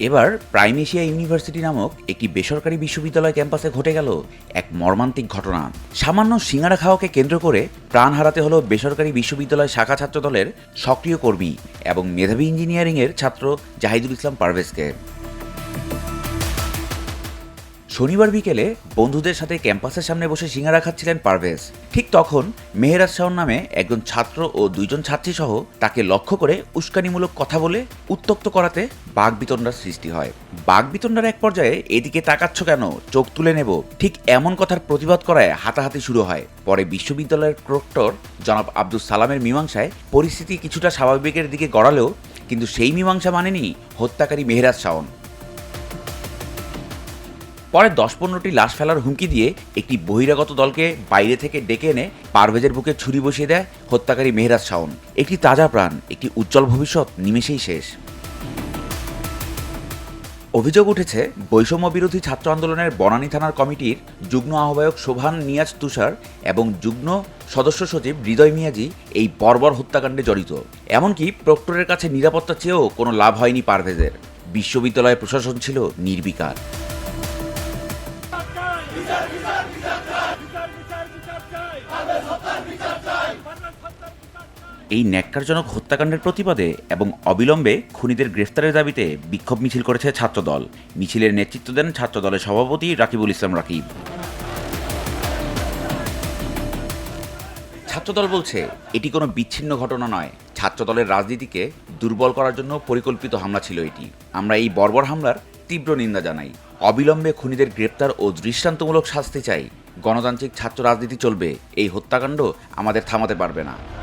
এবার prime Asia university নামক একটি বেসরকারি বিশ্ববিদ্যালয় ক্যাম্পাসে ঘটে গেল এক মর্মান্তিক ঘটনা। সামান্য সিঙ্গারা খাওয়াকে কেন্দ্র করে প্রাণ হারাতে হলো বেসরকারি বিশ্ববিদ্যালয় শাখা ছাত্র দলের সক্রিয় কর্মী এবং মেধাবী ইঞ্জিনিয়ারিংয়ের ছাত্র জাহিদুল ইসলাম পারভেজকে। শনিবার বিকেলে বন্ধুদের সাথে ক্যাম্পাসের সামনে বসে সিঙ্গারা খাচ্ছিলেন পারভেজ। ঠিক তখন মেহেরাজ শাওন নামে একজন ছাত্র ও দুইজন ছাত্রী সহ তাকে লক্ষ্য করে উস্কানিমূলক কথা বলে উত্তক্ত করাতে বাঘ বিতণ্ডার সৃষ্টি হয়। বাঘ বিতণ্ডার এক পর্যায়ে এদিকে তাকাচ্ছ কেন? চোখ তুলে নেব। ঠিক এমন কথার প্রতিবাদ করায় হাতাহাতি শুরু হয়। পরে বিশ্ববিদ্যালয়ের প্রক্টর জনাব আব্দুল সালামের মীমাংসায় পরিস্থিতি কিছুটা স্বাভাবিকের দিকে গড়ালেও কিন্তু সেই মীমাংসা মানেনি হত্যাকারী মেহেরাজ শাওন পরে দশ পনেরোটি লাশ ফেলার হুমকি দিয়ে একটি বহিরাগত দলকে বাইরে থেকে ডেকে এনে পারভেজের বুকে ছুরি বসিয়ে দেয় হত্যাকারী মেহরাজ শাওন। একটি তাজা প্রাণ, একটি উজ্জ্বল ভবিষ্যৎ, নিমেষেই শেষ। অভিযোগ উঠেছে বৈষম্য বিরোধী ছাত্র আন্দোলনের বনানী থানার কমিটির যুগ্ম আহ্বায়ক শোভান নিয়াজ তুষার এবং যুগ্ম সদস্য সচিব হৃদয় মিয়াজি এই বর্বর হত্যাকাণ্ডে জড়িত। এমনকি প্রক্টরের কাছে নিরাপত্তা চেয়েও কোনো লাভ হয়নি পারভেজের। বিশ্ববিদ্যালয় প্রশাসন ছিল নির্বিকার। এই ন্যাক্কারজনক হত্যাকাণ্ডের প্রতিবাদে এবং অবিলম্বে খুনিদের গ্রেফতারের দাবিতে বিক্ষোভ মিছিল করেছে ছাত্রদল। মিছিলের নেতৃত্ব দেন ছাত্রদলের সভাপতি রাকিবুল ইসলাম রাকিব। ছাত্রদল বলছে, এটি কোনো বিচ্ছিন্ন ঘটনা নয়। ছাত্রদলের রাজনীতিকে দুর্বল করার জন্য পরিকল্পিত হামলা ছিল এটি। আমরা এই বর্বর হামলার তীব্র নিন্দা জানাই। অবিলম্বে খুনিদের গ্রেপ্তার ও দৃষ্টান্তমূলক শাস্তি চাই। গণতান্ত্রিক ছাত্র রাজনীতি চলবে। এই হত্যাকাণ্ড আমাদের থামাতে পারবে না।